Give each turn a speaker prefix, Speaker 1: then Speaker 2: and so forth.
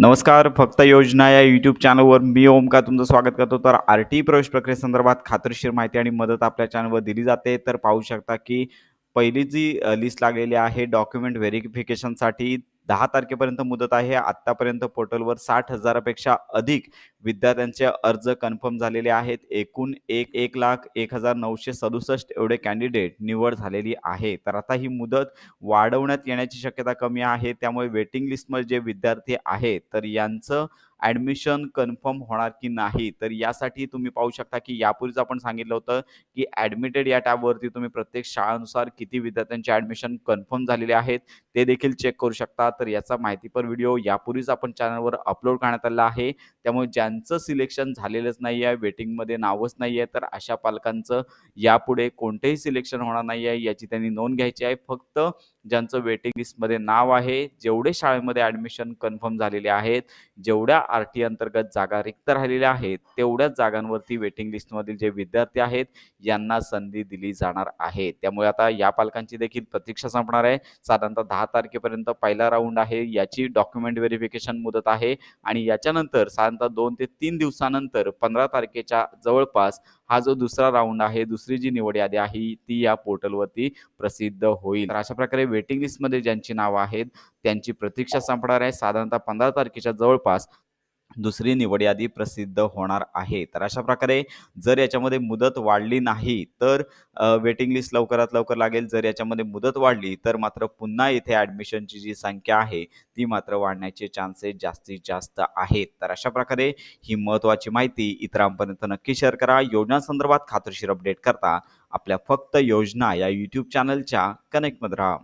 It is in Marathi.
Speaker 1: नमस्कार फक्त योजना या यूट्यूब चॅनलवर मी ओमकार तुमचं स्वागत करतो. तर आर टी प्रवेश प्रक्रियेसंदर्भात खात्रीशीर माहिती आणि मदत आपल्या चॅनलवर दिली जाते. तर पाहू शकता की पहिली जी लिस्ट लागलेली आहे डॉक्युमेंट व्हेरिफिकेशनसाठी दहा तारखेपर्यंत मुदत आहे. आत्तापर्यंत पोर्टलवर साठ हजारापेक्षा अधिक विद्यार्थ्यांचे अर्ज कन्फर्म झालेले आहेत. एकूण एक एक लाख एक हजार नऊशे सदुसष्ट एवढे कॅन्डिडेट निवड झालेली आहे. तर आता ही मुदत वाढवण्यात येण्याची शक्यता कमी आहे. त्यामुळे वेटिंग लिस्टमध्ये जे विद्यार्थी आहेत तर यांचं ॲडमिशन कन्फर्म होणार की नाही? तर यासाठी तुम्ही पाहू शकता की यापूर्वीच आपण सांगितलं होतं की ॲडमिटेड या टॅबवरती तुम्ही प्रत्येक शाळानुसार किती विद्यार्थ्यांचे ॲडमिशन कन्फर्म झालेले आहेत ते देखील चेक करू शकता. तर याचा माहितीपर व्हिडिओ यापूर्वीच आपण चॅनलवर अपलोड करण्यात आला आहे. त्यामुळे ज्यांचं सिलेक्शन झालेलंच नाही आहे वेटिंगमध्ये नावच नाही आहे तर अशा पालकांचं यापुढे कोणतेही सिलेक्शन होणार नाही आहे याची त्यांनी नोंद घ्यायची आहे. फक्त ज्यांचं वेटिंग लिस्टमध्ये नाव आहे जेवढे शाळेमध्ये ॲडमिशन कन्फर्म झालेले आहेत जेवढ्या आर टी अंतर्गत जागा रिक्त राहिलेल्या आहेत तेवढ्याच जागांवरती वेटिंग लिस्टमधील जे विद्यार्थी आहेत यांना संधी दिली जाणार आहे. त्यामुळे आता या पालकांची देखील प्रतीक्षा संपणार आहे. साधारणतः दहा तारखेपर्यंत पहिला राऊंड आहे याची डॉक्युमेंट व्हेरिफिकेशन मुदत आहे आणि याच्यानंतर साधारणतः दोन ते तीन दिवसानंतर पंधरा तारखेच्या जवळपास हा जो दुसरा राऊंड आहे दुसरी जी निवड यादी आहे ती या पोर्टलवरती प्रसिद्ध होईल. तर अशा प्रकारे वेटिंग लिस्टमध्ये ज्यांची नावं आहेत त्यांची प्रतीक्षा संपणार आहे. साधारणतः पंधरा तारखेच्या जवळपास दुसरी निवड यादी प्रसिद्ध होणार आहे. तर अशा प्रकारे जर याच्यामध्ये मुदत वाढली नाही तर वेटिंग लिस्ट लवकरात लवकर लागेल. जर याच्यामध्ये मुदत वाढली तर मात्र पुन्हा इथे ॲडमिशनची जी संख्या आहे ती मात्र वाढण्याचे चान्सेस जास्तीत जास्त आहेत. तर अशा प्रकारे ही महत्त्वाची माहिती इतरांपर्यंत नक्की शेअर करा. योजनांसंदर्भात खात्रीशीर अपडेट करता आपल्या फक्त योजना या यूट्यूब चॅनलच्या कनेक्टमध्ये राहा.